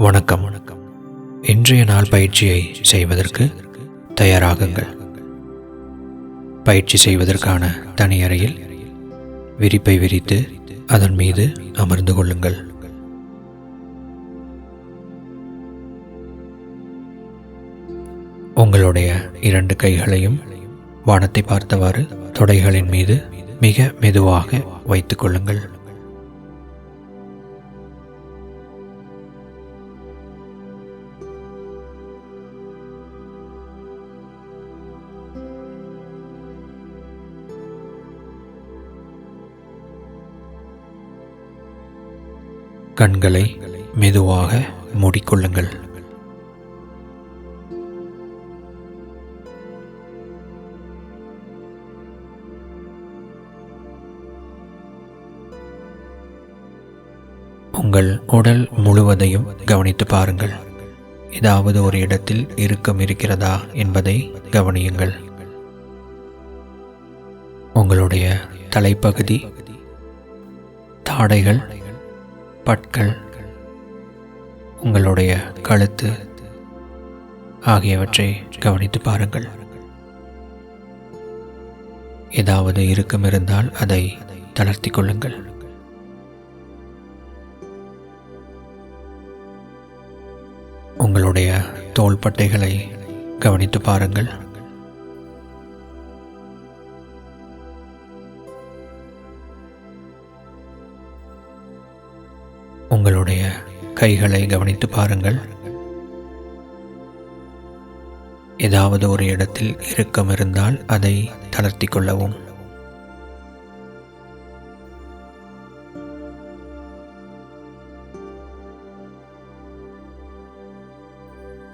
வணக்கம். வணக்கம் இன்றைய நாள் பயிற்சியை செய்வதற்கு தயாராகுங்கள். பயிற்சி செய்வதற்கான தனி அறையில் விரிப்பை விரித்து அதன் மீது அமர்ந்து கொள்ளுங்கள். உங்களுடைய இரண்டு கைகளையும் வானத்தை பார்த்தவாறு தொடைகளின் மீது மிக மெதுவாக வைத்துக் கொள்ளுங்கள். கண்களை மெதுவாக மூடிக்கொள்ளுங்கள். உங்கள் உடல் முழுவதையும் கவனித்து பாருங்கள். ஏதாவது ஒரு இடத்தில் இறுக்கம் இருக்கிறதா என்பதை கவனியுங்கள். உங்களுடைய தலைப்பகுதி தாடைகள் பற்கள் உங்களுடைய கழுத்து ஆகியவற்றை கவனித்து பாருங்கள். ஏதாவது இறுக்கம் இருந்தால் அதை தளர்த்தி கொள்ளுங்கள். உங்களுடைய தோள்பட்டைகளை கவனித்து பாருங்கள். உங்களுடைய கைகளை கவனித்து பாருங்கள். ஏதாவது ஒரு இடத்தில் இறுக்கம் இருந்தால் அதை தளர்த்தி கொள்ளவும்.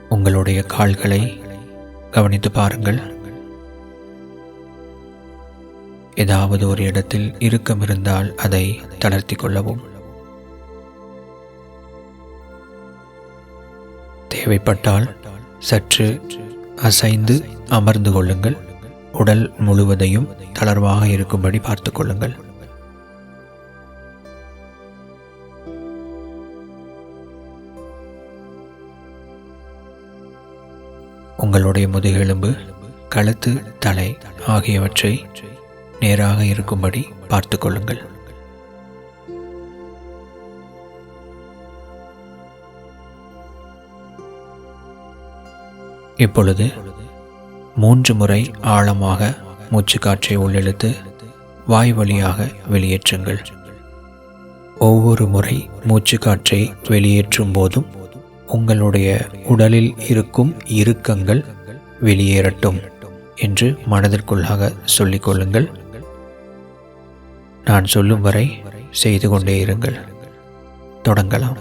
உங்களுடைய கால்களை கவனித்து பாருங்கள். ஏதாவது ஒரு இடத்தில் இறுக்கம் இருந்தால் அதை தளர்த்தி கொள்ளவும். தேவைப்பட்டால் சற்று அசைந்து அமர்ந்து கொள்ளுங்கள். உடல் முழுவதையும் தளர்வாக இருக்கும்படி பார்த்து கொள்ளுங்கள். உங்களுடைய முதுகெலும்பு கழுத்து தலை ஆகியவற்றை நேராக இருக்கும்படி பார்த்து கொள்ளுங்கள். இப்பொழுது மூன்று முறை ஆழமாக மூச்சு காற்றை உள்ளிழுத்து வாய் வழியாக வெளியேற்றுங்கள். ஒவ்வொரு முறை மூச்சு காற்றை வெளியேற்றும் போதும் உங்களுடைய உடலில் இருக்கும் இறுக்கங்கள் வெளியேறட்டும் என்று மனதிற்குள்ளாக சொல்லிக்கொள்ளுங்கள் நான் சொல்லும் வரை செய்து கொண்டே இருங்கள். தொடங்கலாம்.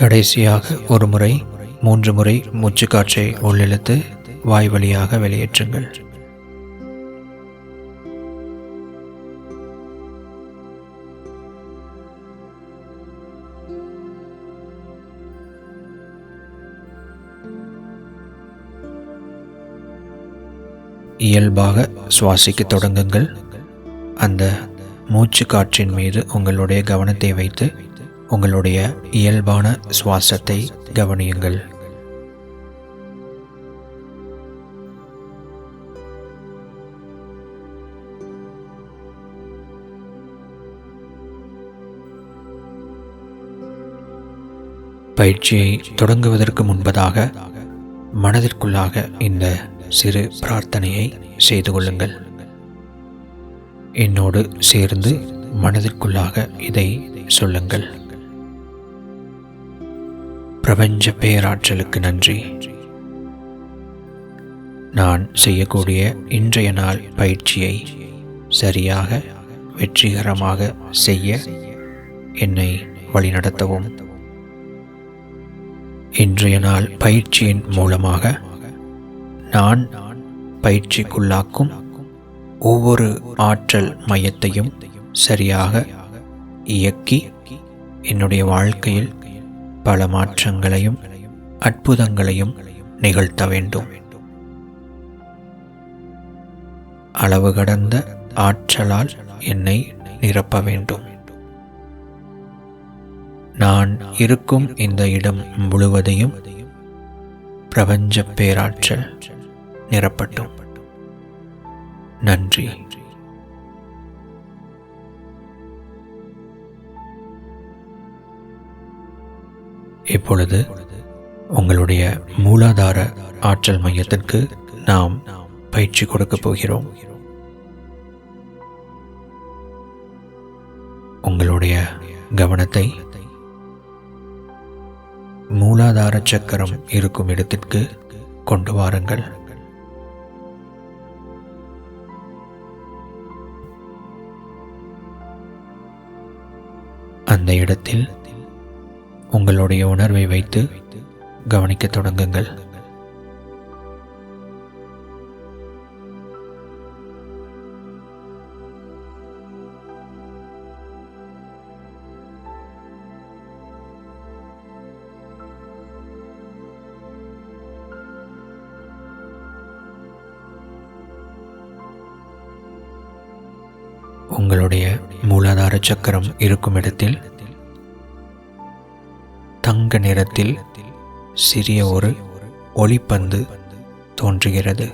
கடைசியாக ஒரு முறை மூன்று முறை மூச்சு காற்றை உள்ளிழுத்து வாய் வழியாக வெளியேற்றுங்கள். இயல்பாக சுவாசிக்க தொடங்குங்கள். அந்த மூச்சு காற்றின் மீது உங்களுடைய கவனத்தை வைத்து உங்களுடைய இயல்பான சுவாசத்தை கவனியுங்கள். பயிற்சியை தொடங்குவதற்கு முன்பதாக மனதிற்குள்ளாக இந்த சிறு பிரார்த்தனையை செய்து கொள்ளுங்கள். என்னோடு சேர்ந்து மனதிற்குள்ளாக இதை சொல்லுங்கள். பிரபஞ்ச பேராற்றலுக்கு நன்றி. நான் செய்யக்கூடிய இன்றைய நாள் பயிற்சியை சரியாக வெற்றிகரமாக செய்ய என்னை வழிநடத்தவும். இன்றைய நாள் பயிற்சியின் மூலமாக நான் பயிற்சிக்குள்ளாக்கும் ஒவ்வொரு ஆற்றல் மையத்தையும் சரியாக இயக்கி என்னுடைய வாழ்க்கையில் பல மாற்றங்களையும் அற்புதங்களையும் நிகழ்த்த வேண்டும். அளவு கடந்த ஆற்றலால் என்னை நிரப்ப வேண்டும். நான் இருக்கும் இந்த இடம் முழுவதையும் பிரபஞ்ச பேராற்றல் நிரப்பட்டும். நன்றி. இப்பொழுது உங்களுடைய மூலாதார ஆற்றல் மையத்திற்கு நாம் பயிற்சி கொடுக்க போகிறோம். உங்களுடைய கவனத்தை மூலாதார சக்கரம் இருக்கும் இடத்திற்கு கொண்டு வாருங்கள். அந்த இடத்தில் உங்களுடைய உணர்வை வைத்து கவனிக்க தொடங்குங்கள். உங்களுடைய மூலாதார சக்கரம் இருக்கும் இடத்தில் தங்க நிறத்தில் சிறிய ஒரு ஒளிப்பந்து தோன்றுகிறது.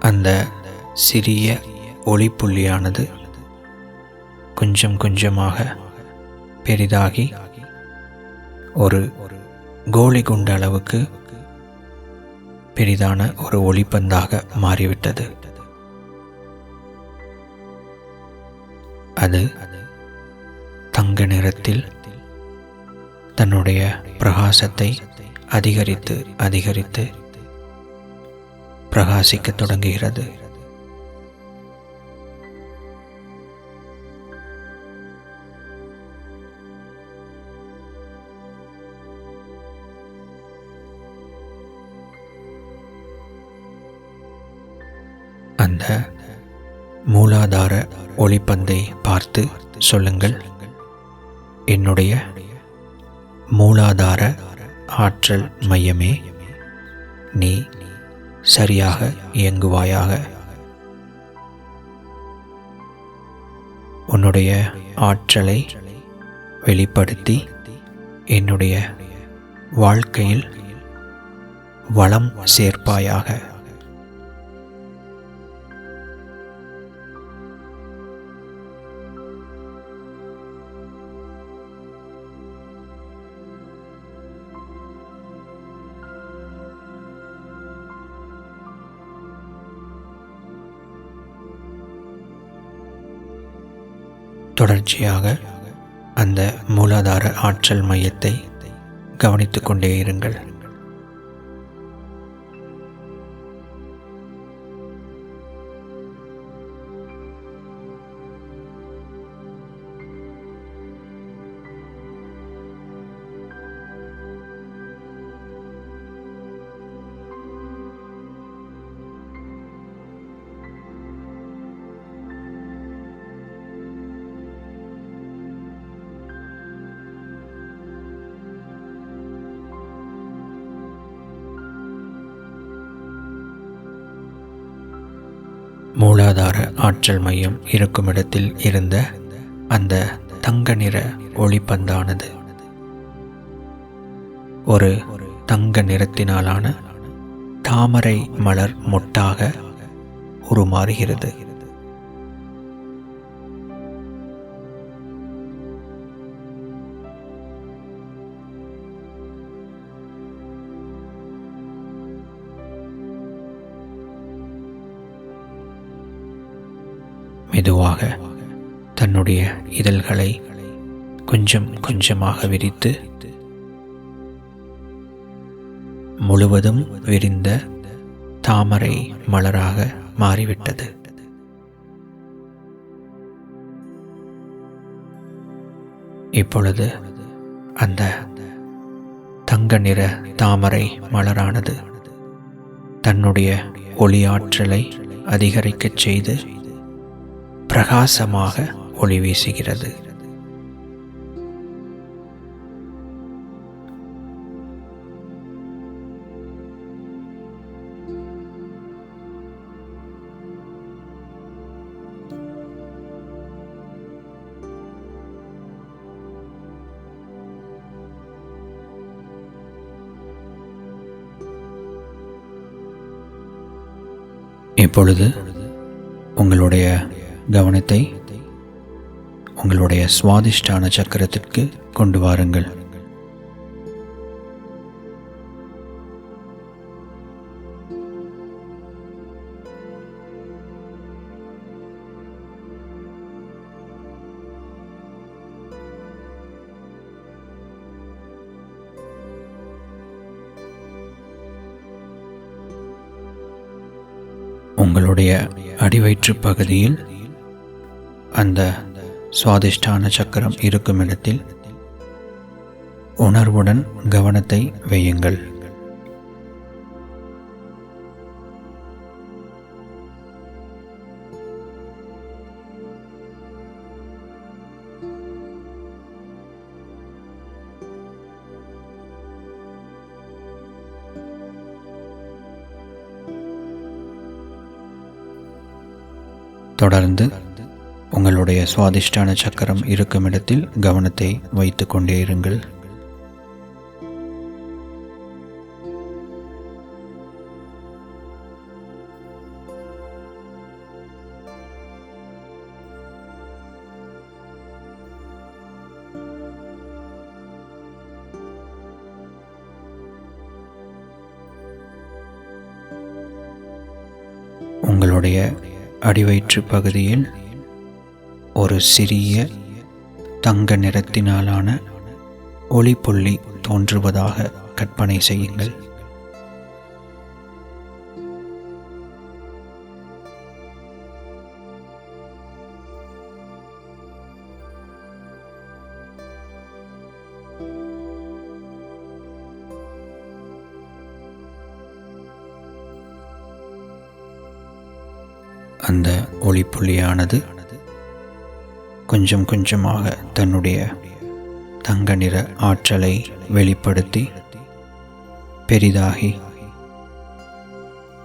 அந்த சிறிய ஒளிப்புள்ளியானது கொஞ்சம் கொஞ்சமாக பெரிதாகி ஒரு கோலி குண்டு அளவுக்கு பெரிதான ஒரு ஒளிப்பந்தாக மாறிவிட்டது. அது தங்க நிறத்தில் தன்னுடைய பிரகாசத்தை அதிகரித்து அதிகரித்து பிரகாசிக்க தொடங்குகிறது. ஒளிப்பந்தை பார்த்து சொல்லுங்கள். என்னுடைய மூலாதார ஆற்றல் மையமே நீ சரியாக இயங்குவாயாக. உன்னுடைய ஆற்றலை வெளிப்படுத்தி என்னுடைய வாழ்க்கையில் வளம் சேர்ப்பாயாக. தொடர்ச்சியாக அந்த மூலாதார ஆற்றல் மையத்தை கவனித்து கொண்டே இருங்கள். மூலாதார ஆற்றல் மையம் இருக்கும் இடத்தில் இருந்த அந்த தங்க நிற ஒளிப்பந்தானது. ஒரு தங்க நிறத்தினாலான தாமரை மலர் மொட்டாக உருமாறுகிறது. மெதுவாக தன்னுடைய இதழ்களை கொஞ்சம் கொஞ்சமாக விரித்து முழுவதும் விரிந்த தாமரை மலராக மாறிவிட்டது. இப்பொழுது அந்த தங்க நிற தாமரை மலரானது தன்னுடைய ஒளியாற்றலை அதிகரிக்கச் செய்து பிரகாசமாக ஒளி வீசுகிறது. இப்பொழுது உங்களுடைய கவனத்தை உங்களுடைய சுவாதிஷ்டான சக்கரத்திற்கு கொண்டு வாருங்கள். உங்களுடைய அடிவயிற்று பகுதியில் அந்த சுவாதிஷ்டான சக்கரம் இருக்கும் இடத்தில் உணர்வுடன் கவனத்தை வையுங்கள். தொடர்ந்து உங்களுடைய சுவாதிஷ்டான சக்கரம் இருக்கும் இடத்தில் கவனத்தை வைத்து கொண்டே இருங்கள். உங்களுடைய அடிவயிற்று பகுதியில் ஒரு சிறிய தங்க நிறத்தினாலான ஒளிப்புள்ளி தோன்றுவதாக கற்பனை செய்யுங்கள். அந்த ஒளிப்புள்ளியானது கொஞ்சம் கொஞ்சமாக தன்னுடைய தங்க நிற ஆற்றலை வெளிப்படுத்தி பெரிதாகி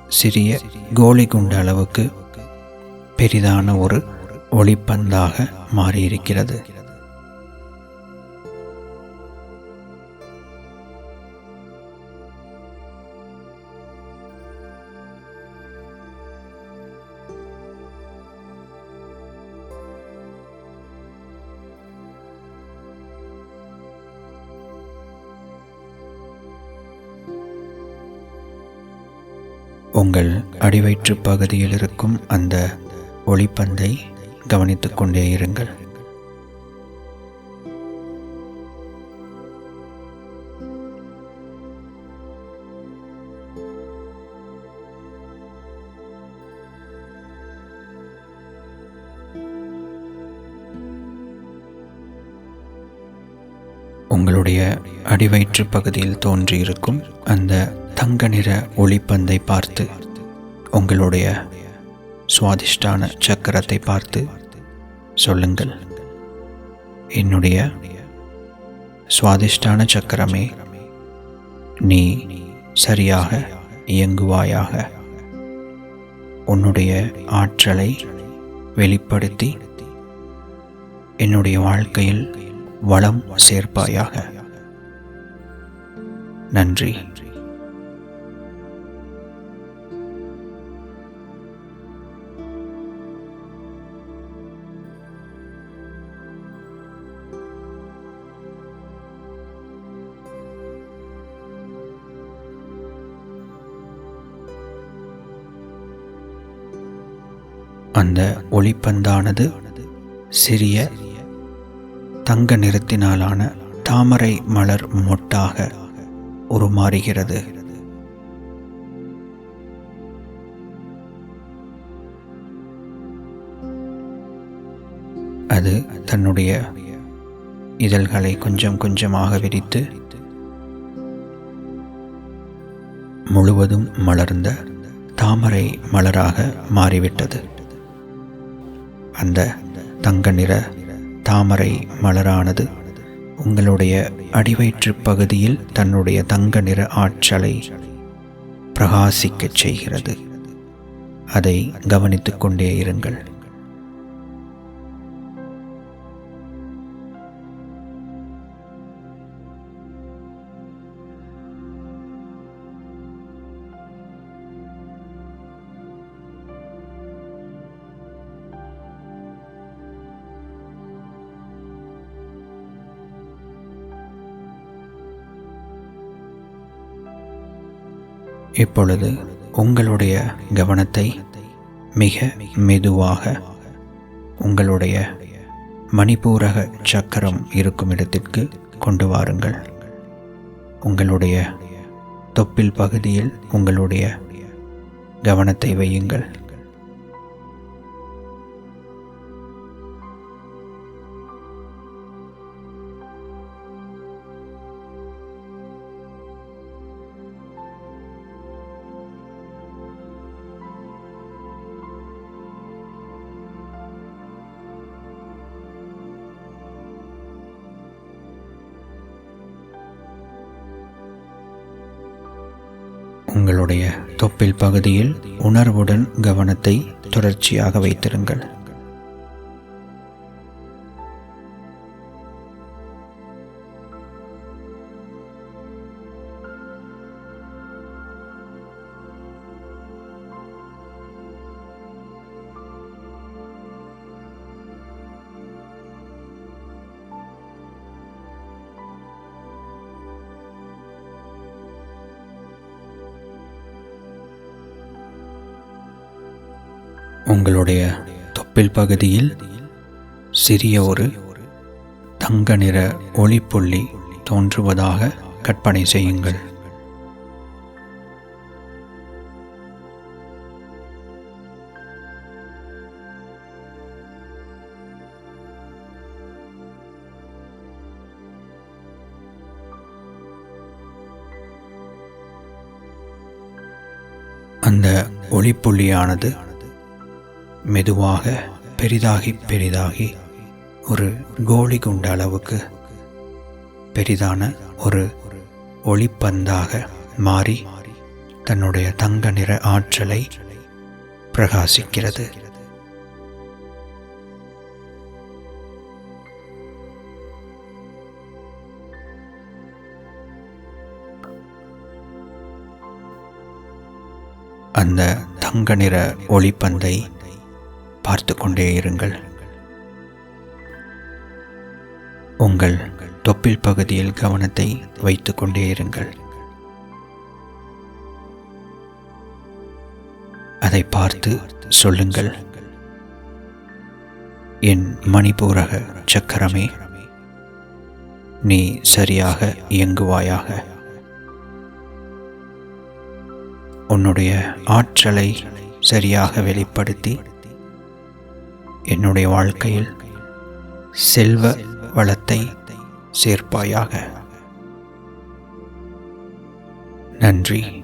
சிறிய கோலி குண்டு அளவுக்கு பெரிதான ஒரு ஒளிப்பந்தாக மாறியிருக்கிறது. உங்கள் அடிவயிற்று பகுதியில் இருக்கும் அந்த ஒளிப்பந்தை கவனித்துக் கொண்டே இருங்கள். உங்களுடைய அடிவயிற்று பகுதியில் தோன்றியிருக்கும் அந்த தங்க நிற ஒளிப்பந்தை பார்த்து உங்களுடைய சுவாதிஷ்டான சக்கரத்தை பார்த்து சொல்லுங்கள். என்னுடைய சுவாதிஷ்டான சக்கரமே நீ சரியாக இயங்குவாயாக. உன்னுடைய ஆற்றலை வெளிப்படுத்தி என்னுடைய வாழ்க்கையில் வளம் சேர்ப்பாயாக. நன்றி. அந்த ஒளிப்பந்தானது சிறிய தங்க நிறத்தினாலான தாமரை மலர் மொட்டாக உருமாறுகிறது. அது தன்னுடைய இதழ்களை கொஞ்சம் கொஞ்சமாக விரித்து முழுவதும் மலர்ந்த தாமரை மலராக மாறிவிட்டது. அந்த தங்க நிற தாமரை மலரானது உங்களுடைய அடிவயிற்று பகுதியில் தன்னுடைய தங்க நிற ஆற்றலை பிரகாசிக்கச் செய்கிறது. அதை கவனித்துக்கொண்டே இருங்கள். இப்பொழுது உங்களுடைய கவனத்தை மிக மெதுவாக உங்களுடைய மணிப்பூரக சக்கரம் இருக்கும் இடத்திற்கு கொண்டு வாருங்கள். உங்களுடைய தொப்பில் பகுதியில் உங்களுடைய கவனத்தை வையுங்கள். உங்களுடைய தொப்பில் பகுதியில் உணர்வுடன் கவனத்தை தொடர்ச்சியாக வைத்திருங்கள். உங்களுடைய தொப்பில் பகுதியில் சிறிய ஒரு தங்க நிற ஒளிப்புள்ளி தோன்றுவதாக கற்பனை செய்யுங்கள். அந்த ஒளிப்புள்ளியானது மெதுவாக பெரிதாகி பெரிதாகி ஒரு கோழி குண்ட அளவுக்கு பெரிதான ஒரு ஒளிப்பந்தாக மாறி தன்னுடைய தங்க நிற ஆற்றலை பிரகாசிக்கிறது. அந்த தங்க நிற ஒளிப்பந்தை பார்த்து கொண்டே இருங்கள். உங்கள் தொப்பில் பகுதியில் கவனத்தை வைத்துக் கொண்டே இருங்கள். அதை பார்த்து சொல்லுங்கள். என் மணிபூரக சக்கரமே நீ சரியாக இயங்குவாயாக. உன்னுடைய ஆற்றலை சரியாக வெளிப்படுத்தி என்னுடைய வாழ்க்கையில் செல்வ வளத்தை சேர்ப்பாயாக. நன்றி.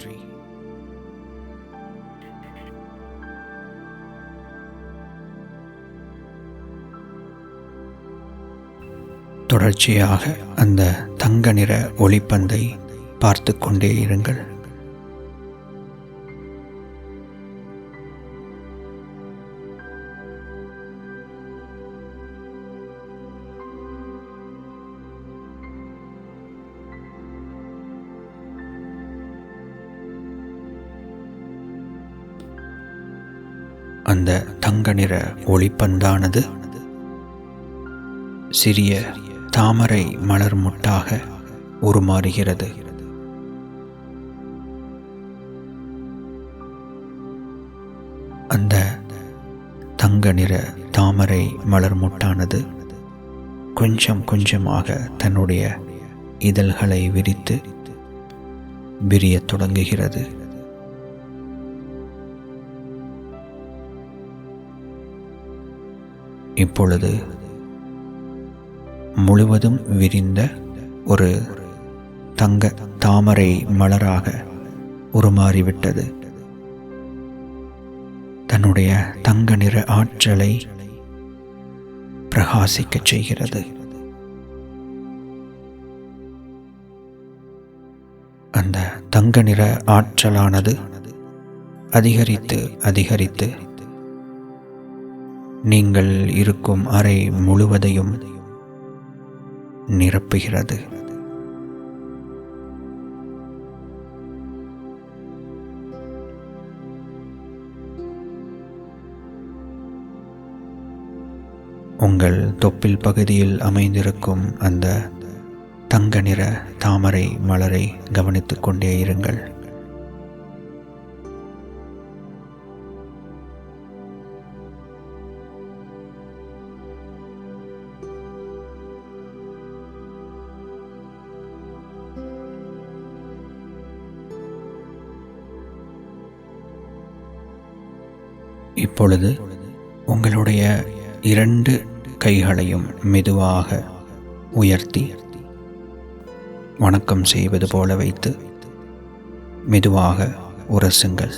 தொடர்ச்சியாக அந்த தங்க நிற ஒளிப்பந்தை பார்த்து கொண்டே இருங்கள். அந்த தங்க நிற ஒளிப்பந்தானது? சிறிய தாமரை மலர் முட்டாக உருமாறுகிறது. அந்த தங்க நிற தாமரை மலர் முட்டானது கொஞ்சம் கொஞ்சமாக தன்னுடைய இதழ்களை விரித்து விரியத் தொடங்குகிறது. இப்பொழுது முழுவதும் விரிந்த ஒரு தங்க தாமரை மலராக உருமாறிவிட்டது. தன்னுடைய தங்க நிற ஆற்றலை பிரகாசிக்கச் செய்கிறது. அந்த தங்க நிற ஆற்றலானது அதிகரித்து அதிகரித்து நீங்கள் இருக்கும் அறை முழுவதையும் நிரப்புகிறது. உங்கள் தொப்பில் பகுதியில் அமைந்திருக்கும் அந்த தங்க நிற தாமரை மலரை கவனித்துக் கொண்டே இருங்கள். இப்பொழுது உங்களுடைய இரண்டு கைகளையும் மெதுவாக உயர்த்தி வணக்கம் செய்வது போல வைத்து மெதுவாக உரசுங்கள்.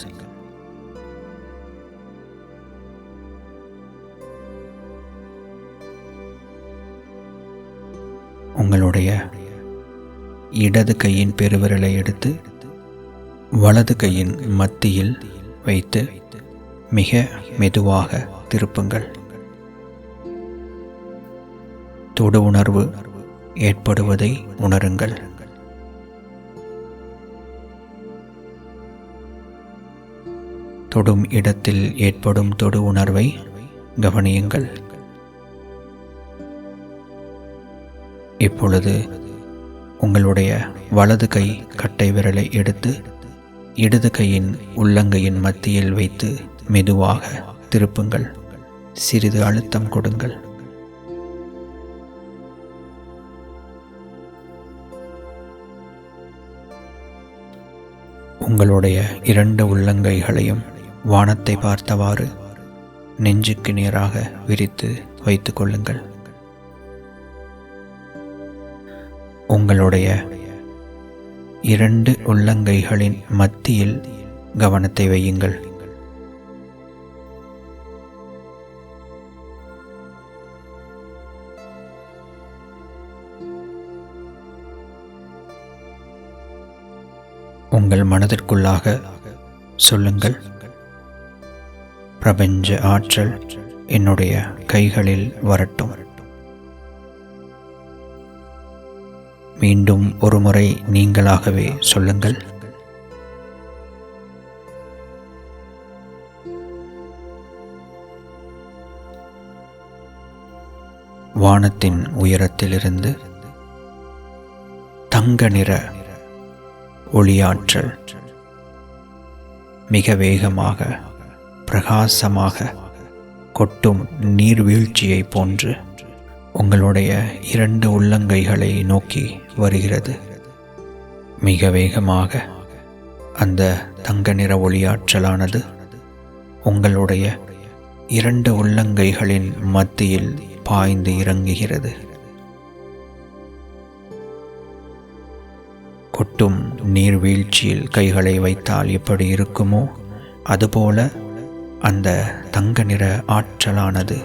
உங்களுடைய இடது கையின் பெருவிரலை எடுத்து வலது கையின் மத்தியில் வைத்து மிக மெதுவாக திருப்புங்கள். தொடு உணர்வு ஏற்படுவதை உணருங்கள். தொடும் இடத்தில் ஏற்படும் தொடு உணர்வை கவனியுங்கள். இப்பொழுது உங்களுடைய வலது கை கட்டை விரலை எடுத்து இடது கையின் உள்ளங்கையின் மத்தியில் வைத்து மெதுவாக திருப்புங்கள். சிறிது அழுத்தம் கொடுங்கள். உங்களுடைய இரண்டு உள்ளங்கைகளையும் வானத்தை பார்த்தவாறு நெஞ்சுக்கு நேராக விரித்து வைத்துக் கொள்ளுங்கள். உங்களுடைய இரண்டு உள்ளங்கைகளின் மத்தியில் கவனத்தை வையுங்கள். உங்கள் மனதிற்குள்ளாக சொல்லுங்கள். பிரபஞ்ச ஆற்றல் என்னுடைய கைகளில் வரட்டும். மீண்டும் ஒருமுறை நீங்களாகவே சொல்லுங்கள். வானத்தின் உயரத்திலிருந்து தங்க நிற ஒளியாற்றல். மிக வேகமாக பிரகாசமாக கொட்டும் நீர்வீழ்ச்சியை போன்று உங்களுடைய இரண்டு உள்ளங்கைகளை நோக்கி வருகிறது. மிக வேகமாக அந்த தங்க நிற ஒளியாற்றலானது உங்களுடைய இரண்டு உள்ளங்கைகளின் மத்தியில் பாய்ந்து இறங்குகிறது. கொட்டும் நீர்வீழ்ச்சியில் கைகளை வைத்தால் எப்படி இருக்குமோ அதுபோல அந்த தங்க நிற ஆற்றலானது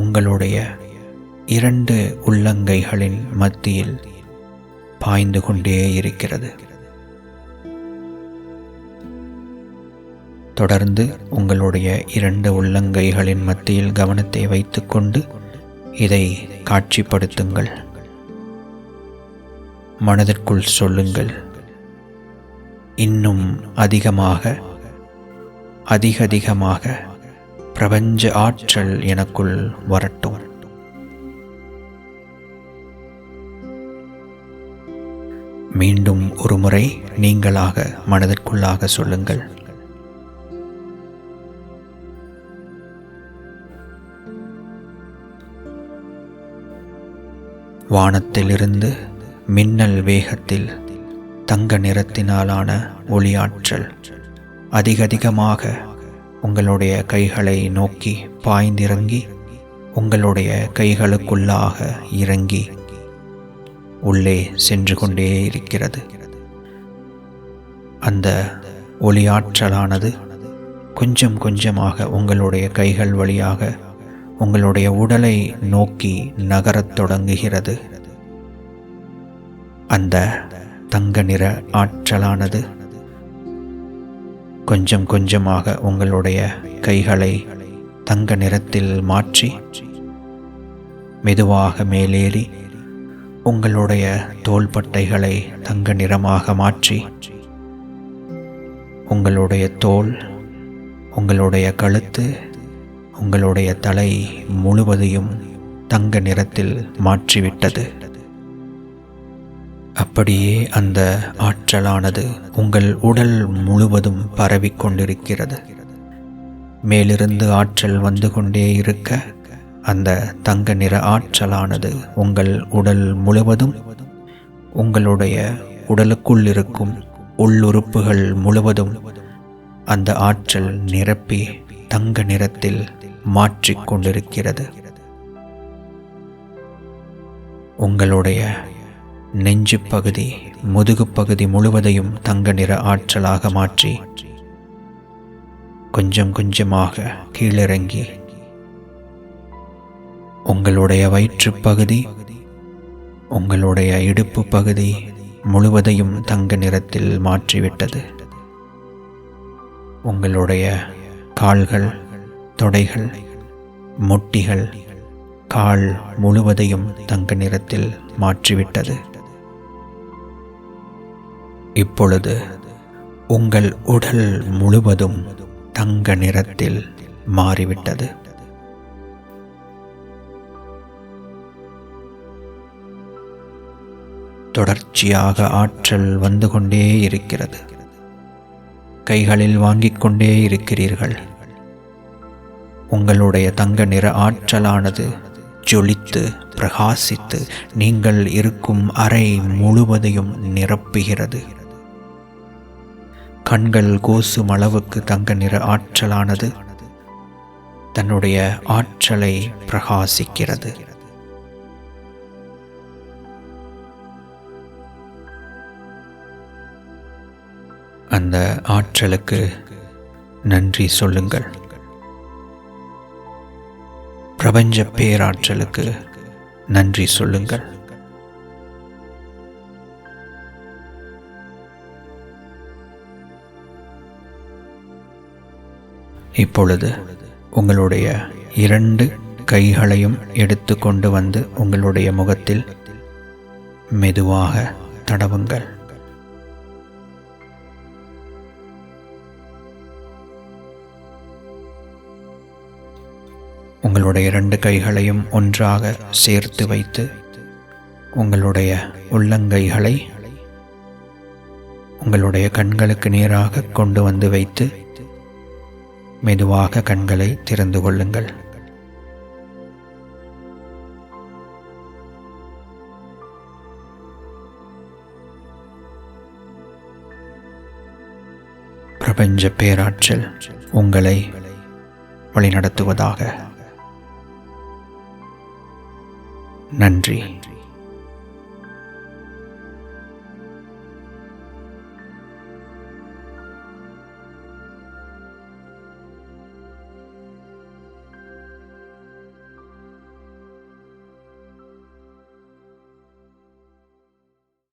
உங்களுடைய இரண்டு உள்ளங்கைகளின் மத்தியில் பாய்ந்து கொண்டே இருக்கிறது. தொடர்ந்து உங்களுடைய இரண்டு உள்ளங்கைகளின் மத்தியில் கவனத்தை வைத்துக்கொண்டு இதை காட்சிப்படுத்துங்கள். மனதிற்குள் சொல்லுங்கள். இன்னும் அதிகமாக அதிக அதிகமாக பிரபஞ்ச ஆற்றல் எனக்குள் வரட்டும். மீண்டும் ஒருமுறை நீங்களாக மனதிற்குள்ளாக சொல்லுங்கள். வானத்திலிருந்து மின்னல் வேகத்தில் தங்க நிறத்தினாலான ஒளியாற்றல். அதிகதிகமாக உங்களுடைய கைகளை நோக்கி பாய்ந்திறங்கி உங்களுடைய கைகளுக்குள்ளாக இறங்கி உள்ளே சென்று கொண்டே இருக்கிறது. அந்த ஒளியாற்றலானது கொஞ்சம் கொஞ்சமாக உங்களுடைய கைகள் வழியாக உங்களுடைய உடலை நோக்கி நகரத் தொடங்குகிறது. அந்த தங்க நிற ஆற்றலானது. கொஞ்சம் கொஞ்சமாக உங்களுடைய கைகளை தங்க நிறத்தில் மாற்றி மெதுவாக மேலேறி உங்களுடைய தோள்பட்டைகளை தங்க நிறமாக மாற்றி உங்களுடைய தோல் உங்களுடைய கழுத்து உங்களுடைய தலை முழுவதையும் தங்க நிறத்தில் மாற்றிவிட்டது. அப்படியே அந்த ஆற்றலானது உங்கள் உடல் முழுவதும் பரவிக்கொண்டிருக்கிறது மேலிருந்து ஆற்றல் வந்து கொண்டே இருக்க அந்த தங்க நிற ஆற்றலானது உங்கள் உடல் முழுவதும் உங்களுடைய உடலுக்குள் இருக்கும் உள்ளுறுப்புகள் முழுவதும் அந்த ஆற்றல் நிரப்பி தங்க நிறத்தில் மாற்றிக்கொண்டிருக்கிறது உங்களுடைய நெஞ்சு பகுதி முதுகு பகுதி முழுவதையும் தங்க நிற ஆற்றலாக மாற்றி கொஞ்சம் கொஞ்சமாக கீழிறங்கி உங்களுடைய வயிற்றுப் பகுதி உங்களுடைய இடுப்பு பகுதி முழுவதையும் தங்க நிறத்தில் மாற்றிவிட்டது. உங்களுடைய கால்கள் தொடைகள் முட்டிகள் கால் முழுவதையும் தங்க நிறத்தில் மாற்றிவிட்டது. இப்பொழுது உங்கள் உடல் முழுவதும் தங்க நிறத்தில் மாறிவிட்டது. தொடர்ச்சியாக ஆற்றல் வந்து கொண்டே இருக்கிறது. கைகளில் வாங்கிக் கொண்டே இருக்கிறீர்கள். உங்களுடைய தங்க நிற ஆற்றலானது ஜொலித்து பிரகாசித்து நீங்கள் இருக்கும் அறை முழுவதையும் நிரப்புகிறது. கண்கள் கோசும் அளவுக்கு தங்க நிற ஆற்றலானது. தன்னுடைய ஆற்றலை பிரகாசிக்கிறது. அந்த ஆற்றலுக்கு நன்றி சொல்லுங்கள். பிரபஞ்ச பேராற்றலுக்கு நன்றி சொல்லுங்கள். இப்பொழுது உங்களுடைய இரண்டு கைகளையும் எடுத்து கொண்டு வந்து உங்களுடைய முகத்தில் மெதுவாக தடவுங்கள். உங்களுடைய இரண்டு கைகளையும் ஒன்றாக சேர்த்து வைத்து உங்களுடைய உள்ளங்கைகளை உங்களுடைய கண்களுக்கு நேராக கொண்டு வந்து வைத்து மெதுவாக கண்களை திறந்து கொள்ளுங்கள். பிரபஞ்ச பேராற்றல் உங்களை வழிநடத்துவதாக. நன்றி.